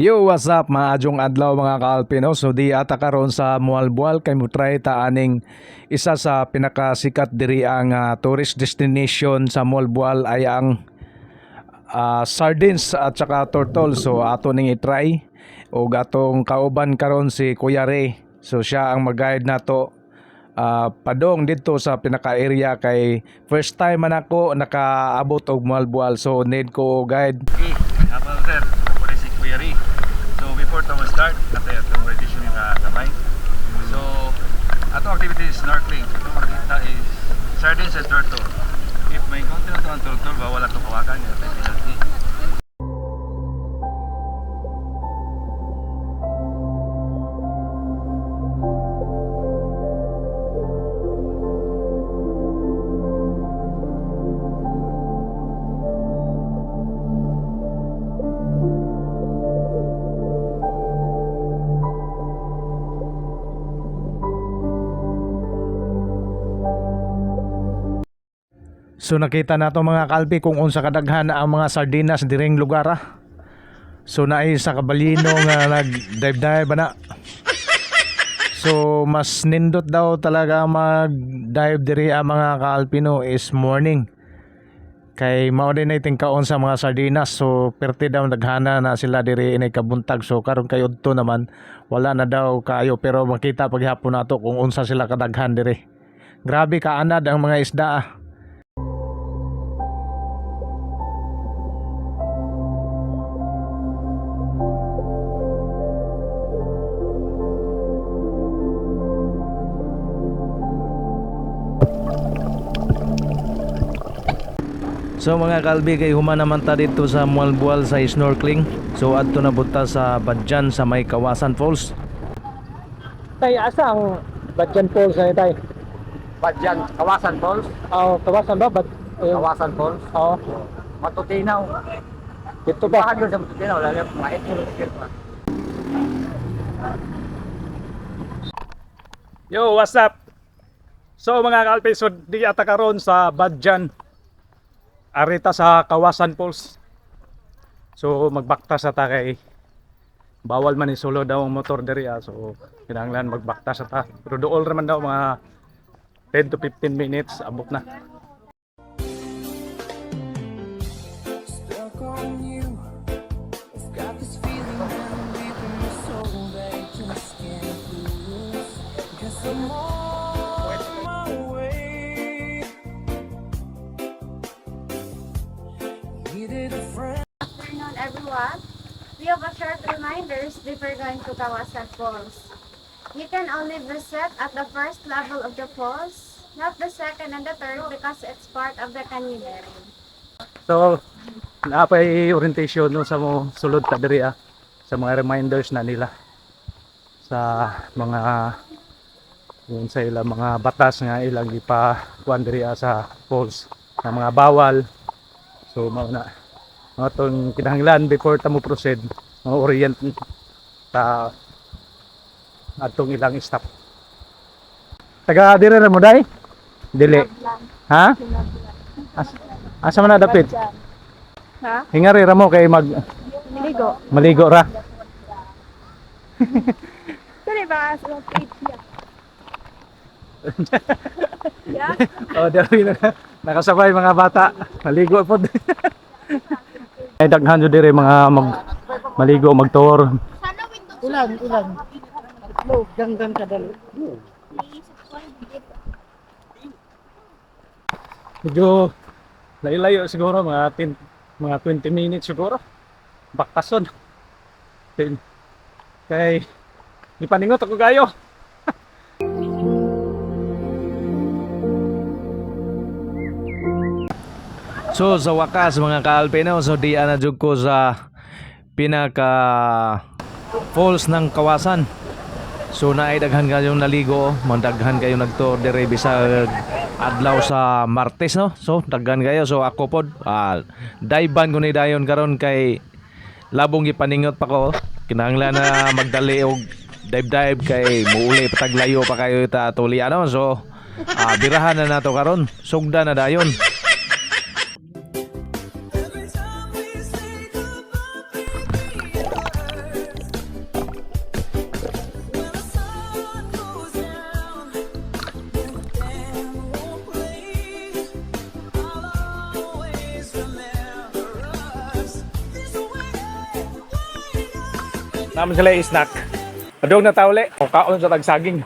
Yo, what's up mga adyong adlaw mga kaalpino? So di ata karon sa Mualbual kay mo try ta aning isa sa pinakasikat diri ang ah, tourist destination sa Mualbual ay ang ah, sardines at saka turtle. So ato ning i-try o gatong kauban karon si Kuya Ray. So siya ang mag-guide nato ah, padong dito sa pinaka-area kay first time man ako nakaabot og Mualbual. So need ko guide Okay, habang sir, ako rin si Kuya Ri. So before to start, kasi itong meditation yung uh. So, ato activity is snorkeling. So, itong makita is sardines and turtle. If may konti na ito ang turtle, bawal ito kawakan. Ito penalty. So nakita nato mga kalpi kung unsa kadaghan ang mga sardinas diring lugar ah. So naay sa kabalino nga nag dive na. So mas nindot daw talaga mag dive diri ang mga kaalpino is morning. Kay mao din nating kaon sa mga sardinas so perti daw daghana na sila diri inay kabuntag so karon kay udto naman wala na daw kayo pero makita paghapon nato kung unsa sila kadaghan diri. Grabe kaanad ang mga isda ah. So mga kalbi kay human naman ta dito sa Mualbual sa snorkeling. So adto na buta sa Badjan sa may Kawasan Falls. Tay, asa ang Badjan Falls na tay? Badyan, Kawasan Falls. Oh, kawasan ba? Bad, ayun. Kawasan Falls. Oh, Matutinaw. dito ba? Yun sa Matutinaw. Lalo yung mga ito. Yo, what's up? So mga kalpi, so di ata karon sa Badjan. Arita sa Kawasan Falls. So magbakta sa ta kay bawal man ni solo daw ang motor diri ah. So kinahanglan magbakta sa ta. Pero dool naman daw mga 10 to 15 minutes abot na. Reminders before going to Kawasan Falls. You can only visit at the first level of the falls, not the second and the third because it's part of the canyoneering. So, napay orientation no sa mo sulod ta diri ah, sa mga reminders na nila sa mga yun sa ila mga batas nga ilang ipa kuan diri ah, sa falls na mga bawal so mao na mga tong kinahanglan before ta mo proceed mga orient ta atong ilang stop taga dire na mo dai dili ha As, asa man dapit Ha? Hingari ra mo kay mag Ligo. maligo ra. Sorry ba? Niya. yeah? Oh, dali na nakasabay mga bata. Maligo pod. Ay daghan jud dire mga mag maligo magtour. Ulan, ulan. Lo, ganggang kadali. Medyo layo-layo siguro mga 10 mga 20 minutes siguro. Baktason. Kay ni paningot ako gayo. So sa wakas mga kaalpino, so di jud ko sa pinaka falls ng Kawasan. So naay daghan kayong naligo, mandaghan kayo nagtour dire bisag adlaw sa Martes no. So daghan kayo so ako pod ah, daiban ko ni dayon karon kay labong gipaningot pa ko. Kinahanglan na magdali og dive dive kay muuli pataglayo pa kayo ta tuli ano. So ah, birahan na nato karon. Sugda na dayon. Naman sila i-snack. Adong na tawli. O kaon sa tagsaging.